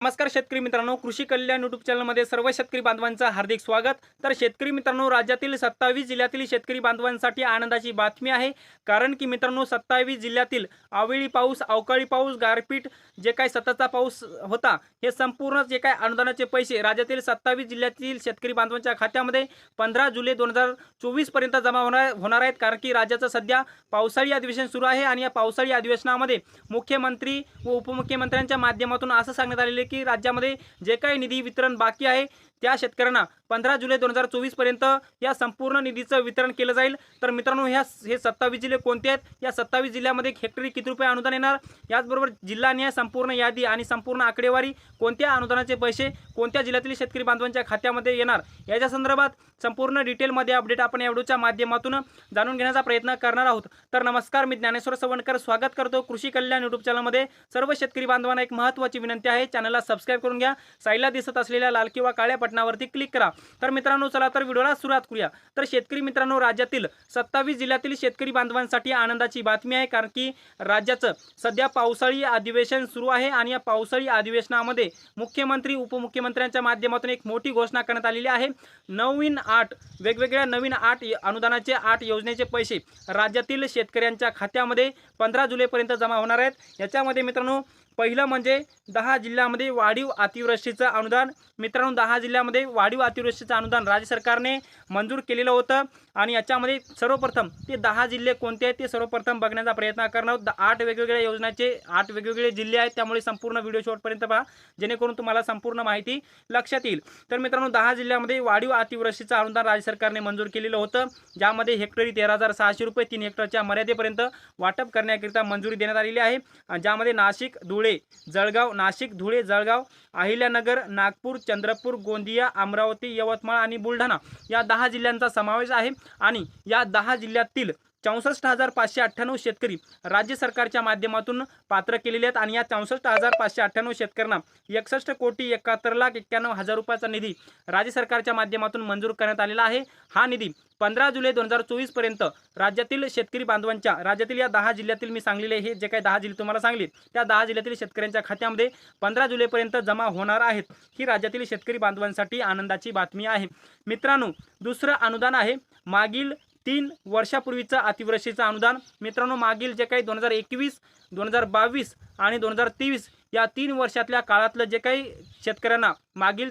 नमस्कार शेतकरी मित्रांनो कृषी कल्याण युट्यूब चॅनलमध्ये सर्व शेतकरी बांधवांचं हार्दिक स्वागत. तर शेतकरी मित्रांनो राज्यातील सत्तावीस जिल्ह्यातील शेतकरी बांधवांसाठी आनंदाची बातमी आहे. कारण की मित्रांनो सत्तावीस जिल्ह्यातील आवेळी पाऊस अवकाळी पाऊस गारपीट जे काही सततचा पाऊस होता हे संपूर्ण जे काही अनुदानाचे पैसे राज्यातील सत्तावीस जिल्ह्यातील शेतकरी बांधवांच्या खात्यामध्ये पंधरा जुलै दोन हजार चोवीसपर्यंत जमा होणार होणार आहेत. कारण की राज्याचं सध्या पावसाळी अधिवेशन सुरू आहे आणि या पावसाळी अधिवेशनामध्ये मुख्यमंत्री व उपमुख्यमंत्र्यांच्या माध्यमातून असं सांगण्यात आलेले की राज्यामध्ये जे काही निधी वितरण बाकी आहे त्या शेतकऱ्यांना पंधरा जुलै दोन हजार चोवीसपर्यंत या संपूर्ण निधीचं वितरण केलं जाईल. तर मित्रांनो ह्या हे सत्तावीस जिल्हे कोणते आहेत? या सत्तावीस जिल्ह्यामध्ये हेक्टरी किती रुपये अनुदान येणार? याचबरोबर जिल्हानिहाय संपूर्ण यादी आणि संपूर्ण आकडेवारी कोणत्या अनुदानाचे पैसे कोणत्या जिल्ह्यातील शेतकरी बांधवांच्या खात्यामध्ये येणार? याच्या संदर्भात संपूर्ण डिटेलमध्ये अपडेट आपण या व्हिडिओच्या माध्यमातून जाणून घेण्याचा प्रयत्न करणार आहोत. तर नमस्कार मी ज्ञानेश्वर सवणकर स्वागत करतो कृषी कल्याण युट्यूब चॅनलमध्ये सर्व शेतकरी बांधवांना एक महत्त्वाची विनंती आहे. चॅनलला सबस्क्राईब करून घ्या. साईडला दिसत असलेल्या लाल किंवा काळ्या बटनावरती क्लिक करा. तर मित्रांनो चला तर व्हिडिओला सुरुवात करूया. तर शेतकरी मित्रांनो राज्यातील सत्तावीस जिल्ह्यातील शेतकरी बांधवांसाठी आनंदाची बातमी आहे. कारण की राज्याचं सध्या पावसाळी अधिवेशन सुरू आहे आणि या पावसाळी अधिवेशनामध्ये मुख्यमंत्री उपमुख्यमंत्र्यांच्या माध्यमातून एक मोठी घोषणा करण्यात आलेली आहे. नवीन आठ वेगवेगळ्या नवीन आठ अनुदानाचे आठ योजनेचे पैसे राज्यातील शेतकऱ्यांच्या खात्यामध्ये पंधरा जुलैपर्यंत जमा होणार आहेत. याच्यामध्ये मित्रांनो पहिलं म्हणजे दहा जिल्ह्यामध्ये वाढीव अतिवृष्टीचं अनुदान. मित्रांनो दहा जिल्ह्यामध्ये वाढीव अतिवृष्टीचं अनुदान राज्य सरकारने मंजूर केलेलं होतं. आणि याच्यामध्ये सर्वप्रथम ते दहा जिल्हे कोणते आहेत ते सर्वप्रथम बघण्याचा प्रयत्न करणार आहोत. द- आठ वेगवेगळ्या योजनाचे आठ वेगवेगळे जिल्हे आहेत त्यामुळे संपूर्ण व्हिडिओ शेवटपर्यंत पहा जेणेकरून तुम्हाला संपूर्ण माहिती लक्षात येईल. तर मित्रांनो दहा जिल्ह्यामध्ये वाढीव अतिवृष्टीचं अनुदान राज्य सरकारने मंजूर केलेलं होतं. ज्यामध्ये हेक्टरी तेरा हजार सहाशे रुपये तीन हेक्टरच्या मर्यादेपर्यंत वाटप करण्याकरिता मंजुरी देण्यात आलेली आहे. ज्यामध्ये नाशिक धुळे जळगाव नाशिक धुळे जळगाव अहिल्यानगर नागपूर चंद्रपूर गोंदिया अमरावती यवतमाळ आणि बुलढाणा या दहा जिल्ह्यांचा समावेश आहे. आणि या दहा जिल्ह्यातील चौसष्ट हजार पाचशे अठ्ठ्याण्णव शेतकरी राज्य सरकारच्या माध्यमातून पात्र केलेले आहेत आणि या चौसष्ट हजार पाचशे अठ्ठ्याण्णव शेतकऱ्यांना एकसष्ट कोटी एकाहत्तर लाख एक्क्याण्णव हजार रुपयाचा निधी राज्य सरकारच्या माध्यमातून मंजूर करण्यात आलेला आहे. हा निधी पंधरा जुलै दोन हजार चोवीसपर्यंत राज्यातील शेतकरी बांधवांच्या राज्यातील या दहा जिल्ह्यातील मी सांगलेले हे जे काही दहा जिल्हे तुम्हाला सांगले त्या दहा जिल्ह्यातील शेतकऱ्यांच्या खात्यामध्ये पंधरा जुलैपर्यंत जमा होणार आहेत. ही राज्यातील शेतकरी बांधवांसाठी आनंदाची बातमी आहे. मित्रांनो दुसरं अनुदान आहे. मागील तीन वर्षापूर्वीचं अतिवृष्टीचं अनुदान. मित्रांनो मागील जे काही दोन हजार एकवीस दोन हजार बावीस आणि दोन हजार तेवीस या तीन वर्षातल्या काळातलं जे काही शेतकऱ्यांना मागील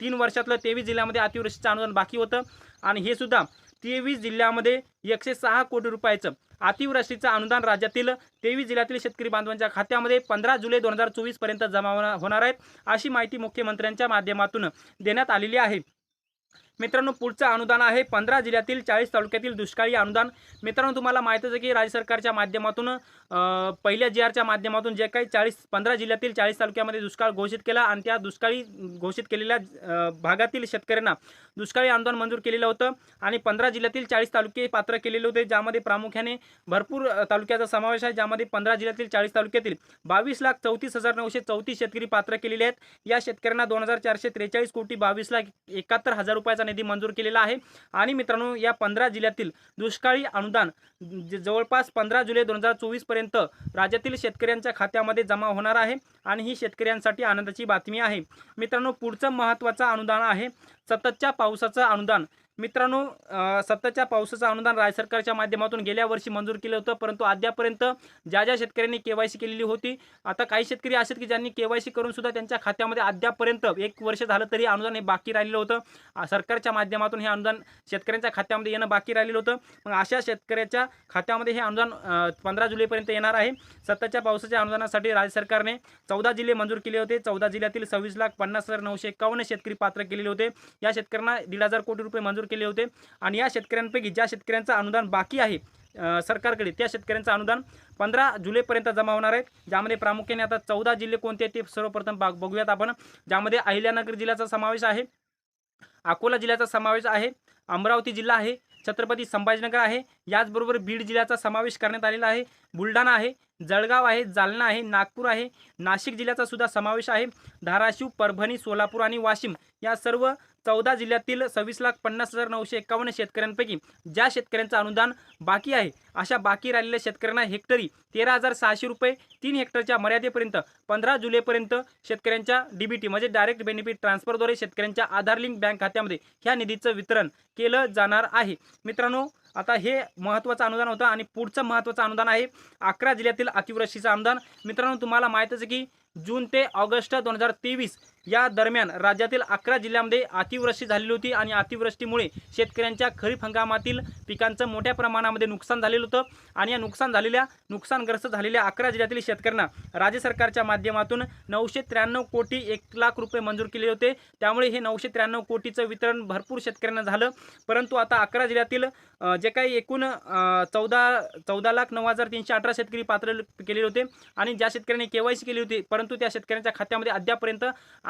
तीन वर्षातलं तेवीस जिल्ह्यामध्ये अतिवृष्टीचं अनुदान बाकी होतं. आणि हे सुद्धा तेवीस जिल्ह्यामध्ये एकशे सहा कोटी रुपयाचं अतिवृष्टीचं अनुदान राज्यातील तेवीस जिल्ह्यातील शेतकरी बांधवांच्या खात्यामध्ये पंधरा जुलै दोन हजार चोवीसपर्यंत जमा होणार होणार आहेत. अशी माहिती मुख्यमंत्र्यांच्या माध्यमातून देण्यात आलेली आहे. मित्रांनो पुढचं अनुदान आहे. पंधरा जिल्ह्यातील चाळीस तालुक्यातील दुष्काळी अनुदान. मित्रांनो तुम्हाला माहीत आहे की राज्य सरकारच्या माध्यमातून पहिल्या जी आरच्या माध्यमातून जे काही चाळीस पंधरा जिल्ह्यातील चाळीस तालुक्यामध्ये दुष्काळ घोषित केला आणि त्या दुष्काळी घोषित केलेल्या भागातील शेतकऱ्यांना दुष्काळी अनुदान मंजूर केलेलं होतं आणि पंधरा जिल्ह्यातील चाळीस तालुके पात्र केलेले होते ज्यामध्ये प्रामुख्याने भरपूर तालुक्याचा समावेश आहे ज्यामध्ये पंधरा जिल्ह्यातील चाळीस तालुक्यातील बावीस लाख चौतीस हजार नऊशे चौतीस शेतकरी पात्र केलेले आहेत. या शेतकऱ्यांना दोन हजार चारशे त्रेचाळीस कोटी बावीस लाख एकाहत्तर हजार रुपयाचा निधी मंजूर केलेला आहे. आणि मित्रांनो या पंधरा जिल्ह्यातील दुष्काळी अनुदान जवळपास पंधरा जुलै दोन हजार चोवीसपर्यंत राज्यातील शेतकऱ्यांच्या खात्यामध्ये जमा होणार आहे. आणि ही शेतकऱ्यांसाठी आनंदाची बातमी आहे. मित्रांनो पुढचं महत्त्वाचं अनुदान आहे. सततच्या पावसाचं अनुदान. मित्रांनो सत्ताच्या पावसाचं अनुदान राज्य सरकारच्या माध्यमातून गेल्या वर्षी मंजूर केलं होतं परंतु अद्यापर्यंत ज्या ज्या शेतकऱ्यांनी केवायसी केलेली होती आता काही शेतकरी असे आहेत की ज्यांनी केवायसी करून सुद्धा त्यांच्या खात्यामध्ये अद्यापर्यंत एक वर्ष झालं तरी अनुदान हे बाकी राहिलेलं होतं. सरकारच्या माध्यमातून हे अनुदान शेतकऱ्यांच्या खात्यामध्ये येणं बाकी राहिलेलं होतं. मग अशा शेतकऱ्याच्या खात्यामध्ये हे अनुदान पंधरा जुलैपर्यंत येणार आहे. सत्ताच्या पावसाच्या अनुदानासाठी राज्य सरकारने चौदा जिल्हे मंजूर केले होते. चौदा जिल्ह्यातील सव्वीस लाख पन्नास हजार नऊशे एकावन्न शेतकरी पात्र केलेले होते. या शेतकऱ्यांना दीड हजार कोटी रुपये मंजूर केले होते. आणि या शेतकऱ्यांपैकी ज्या शेतकऱ्यांचं अनुदान बाकी आहे सरकारकडे त्या शेतकऱ्यांचं अनुदान पंधरा जुलैपर्यंत जमा होणार आहे. ज्यामध्ये प्रामुख्याने आता चौदा जिल्हे कोणते आहेत ते सर्वप्रथम बाग बघूयात आपण. ज्यामध्ये अहिल्यानगर जिल्ह्याचा समावेश आहे अकोला जिल्ह्याचा समावेश आहे अमरावती जिल्हा आहे छत्रपती संभाजीनगर आहे. याचबरोबर बीड जिल्ह्याचा समावेश करण्यात आलेला आहे. बुलढाणा आहे जळगाव आहे जालना आहे नागपूर आहे. नाशिक जिल्ह्याचा सुद्धा समावेश आहे. धाराशिव परभणी सोलापूर आणि वाशिम या सर्व चौदा जिल्ह्यातील सव्वीस लाख पन्नास हजार नऊशे एकावन्न शेतकऱ्यांपैकी ज्या शेतकऱ्यांचं अनुदान बाकी आहे अशा बाकी राहिलेल्या शेतकऱ्यांना हेक्टरी तेरा हजार सहाशे रुपये तीन हेक्टरच्या मर्यादेपर्यंत पंधरा जुलैपर्यंत शेतकऱ्यांच्या डीबीटी म्हणजे डायरेक्ट बेनिफिट ट्रान्सफरद्वारे शेतकऱ्यांच्या आधार लिंक बँक खात्यामध्ये ह्या निधीचं वितरण केलं जाणार आहे. मित्रांनो आता हे महत्त्वाचं अनुदान होतं आणि पुढचं महत्त्वाचं अनुदान आहे अकरा जिल्ह्यातील अतिवृष्टीचं अनुदान. मित्रांनो तुम्हाला माहीतच आहे की जून ते ऑगस्ट दोन हजार तेवीस या दरम्यान राज्यातील अकरा जिल्ह्यांमध्ये अतिवृष्टी झालेली होती आणि अतिवृष्टीमुळे शेतकऱ्यांच्या खरीप हंगामातील पिकांचं मोठ्या प्रमाणामध्ये नुकसान झालेलं होतं. आणि या नुकसान झालेल्या नुकसानग्रस्त झालेल्या अकरा जिल्ह्यातील शेतकऱ्यांना राज्य सरकारच्या माध्यमातून नऊशे त्र्याण्णव कोटी एक लाख रुपये मंजूर केले होते. त्यामुळे हे नऊशे त्र्याण्णव कोटीचं वितरण भरपूर शेतकऱ्यांना झालं. परंतु आता अकरा जिल्ह्यातील जे काही एकूण चौदा चौदा लाख नऊ हजार तीनशे अठरा शेतकरी पात्र केलेले होते. आणि ज्या शेतकऱ्यांनी के वाय सी केली होती परंतु त्या शेतकऱ्यांच्या खात्यामध्ये अद्यापर्यंत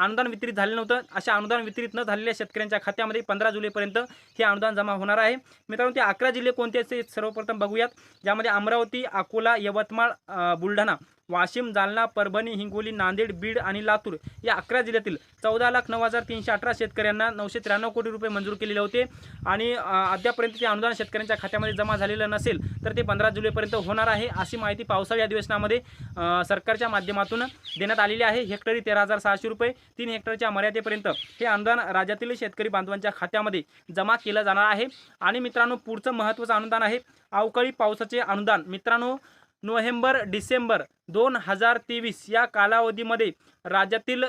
अनुदान वितरित झालं नव्हतं. अशा अनुदान वितरित न झालेल्या शेतकऱ्यांच्या खात्यामध्ये पंधरा जुलैपर्यंत हे अनुदान जमा होणार आहे. मित्रांनो ते अकरा जिल्हे कोणते सर्वप्रथम बघूयात. ज्यामध्ये अमरावती अकोला यवतमाळ बुलढाणा वाशिम जालना परभणी हिंगोली नांदेड बीड आणि लातूर या अकरा जिल्ह्यातील चौदा लाख नऊ हजार तीनशे अठरा शेतकऱ्यांना नऊशे त्र्याण्णव कोटी रुपये मंजूर केलेले होते. आणि अद्यापर्यंत ते अनुदान शेतकऱ्यांच्या खात्यामध्ये जमा झालेलं नसेल तर ते पंधरा जुलैपर्यंत होणार आहे अशी माहिती पावसाळी अधिवेशनामध्ये सरकारच्या माध्यमातून देण्यात आलेली आहे. हेक्टरी तेरा हजार सहाशे रुपये तीन हेक्टरच्या मर्यादेपर्यंत हे अनुदान राज्यातील शेतकरी बांधवांच्या खात्यामध्ये जमा केलं जाणार आहे. आणि मित्रांनो पुढचं महत्त्वाचं अनुदान आहे अवकाळी पावसाचे अनुदान. मित्रांनो नोव्हेंबर डिसेंबर दोन हजार तेवीस या कालावधीमध्ये राज्यातील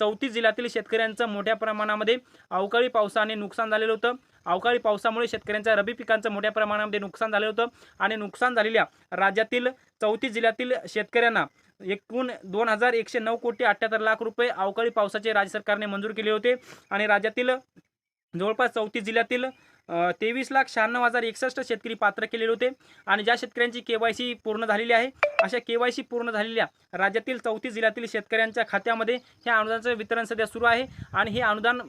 चौतीस जिल्ह्यातील शेतकऱ्यांचं मोठ्या प्रमाणामध्ये अवकाळी पावसाने नुकसान झालेलं होतं. अवकाळी पावसामुळे शेतकऱ्यांच्या रबी पिकांचं मोठ्या प्रमाणामध्ये नुकसान झालं होतं आणि नुकसान झालेल्या राज्यातील चौतीस जिल्ह्यातील शेतकऱ्यांना एकूण दोन हजार एकशे नऊ कोटी अठ्ठ्याहत्तर लाख रुपये अवकाळी पावसाचे राज्य सरकारने मंजूर केले होते. आणि राज्यातील जवळपास चौतीस जिल्ह्यातील तेवीस लाख शहाण्णव हजार एकसष्ट शेतकरी पात्र केलेले होते. आणि ज्या शेतकऱ्यांची के वाय सी पूर्ण झालेली आहे अशा के वाय सी पूर्ण झालेल्या राज्यातील चौतीस जिल्ह्यातील शेतकऱ्यांच्या खात्यामध्ये हे अनुदानाचं वितरण सध्या सुरू आहे. आणि हे अनुदान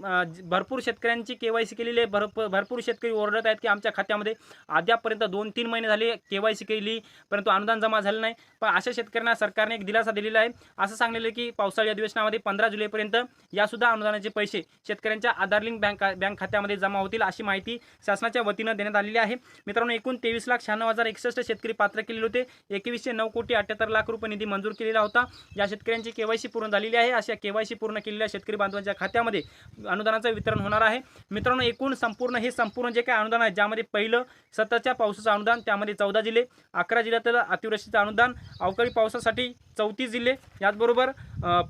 भरपूर शेतकऱ्यांची के वाय सी केलेली आहे. भरपूर भरपूर शेतकरी ओरडत आहेत की आमच्या खात्यामध्ये अद्यापपर्यंत दोन तीन महिने झाले के वाय सी केली परंतु अनुदान जमा झालं नाही. पण अशा शेतकऱ्यांना सरकारने एक दिलासा दिलेला आहे. असं सांगलेलं की पावसाळी अधिवेशनामध्ये पंधरा जुलैपर्यंत यासुद्धा अनुदानाचे पैसे शेतकऱ्यांच्या आधार लिंक बँक बँक खात्यामध्ये जमा होतील अशी माहिती शासनाच्या वतीनं देण्यात आलेली आहे. मित्रांनो एकूण तेवीस लाख शहाण्णव हजार एकसष्ट शेतकरी पात्र केलेले होते. एकवीसशे नऊ कोटी अठ्ठ्याहत्तर लाख रुपये निधी मंजूर केलेला होता. या शेतकऱ्यांची केवायसी पूर्ण झालेली आहे अशा केवायसी पूर्ण केलेल्या शेतकरी बांधवांच्या खात्यामध्ये अनुदानाचं वितरण होणार आहे. मित्रांनो एकूण संपूर्ण हे संपूर्ण जे काही अनुदान आहे ज्यामध्ये पहिलं सततच्या पावसाचं अनुदान त्यामध्ये चौदा जिल्हे अकरा जिल्ह्यातील अतिवृष्टीचं अनुदान अवकाळी पावसासाठी चौतीस जिल्हे याचबरोबर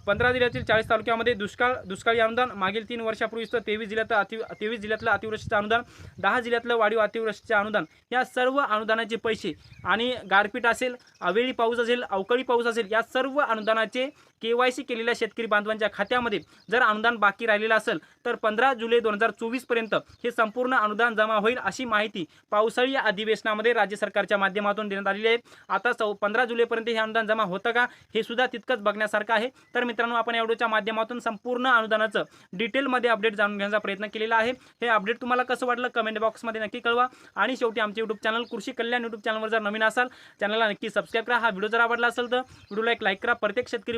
पंधरा जिल्ह्यातील चाळीस तालुक्यामध्ये दुष्काळ दुष्काळी अनुदान मागील तीन वर्षापूर्वीचं तेवीस जिल्ह्यात अति तेवीस जिल्ह्यातलं अतिवृष्टीचं अनुदान दहा जिल्ह्यातलं वाढीव अतिवृष्टीचं अनुदान या सर्व अनुदानाचे पैसे आणि गारपीट असेल अवेळी पाऊस असेल अवकाळी पाऊस असेल या सर्व अनुदानाचे के वाय सी केलेल्या शेतकरी बांधवांच्या खात्यामध्ये जर अनुदान बाकी राहिलेलं असेल तर पंधरा जुलै दोन हजार चोवीसपर्यंत हे संपूर्ण अनुदान जमा होईल अशी माहिती पावसाळी अधिवेशनामध्ये राज्य सरकारच्या माध्यमातून देण्यात आलेली आहे. आता चौ पंधरा जुलैपर्यंत हे अनुदान जमा होतं का हे सुद्धा तितकंच बघण्यासारखं आहे. तर मित्रांनो आपण एवढ्याच्या माध्यमातून संपूर्ण अनुदानाचं डिटेलमध्ये अपडेट जाणून घेण्याचा प्रयत्न केलेला आहे. हे अपडेट तुम्हाला कसं वाटलं कमेंट बॉक्समध्ये नक्की कळवा. आणि शेवटी आमचे यूट्यूब चॅनल कृषी कल्याण यूट्यूब चॅनलवर जर नवीन असाल चॅनलला नक्की सबस्क्राईब करा. हा व्हिडिओ जर आवडला असेल तर व्हिडिओला एक लाईक करा. प्रत्येक शेतकरी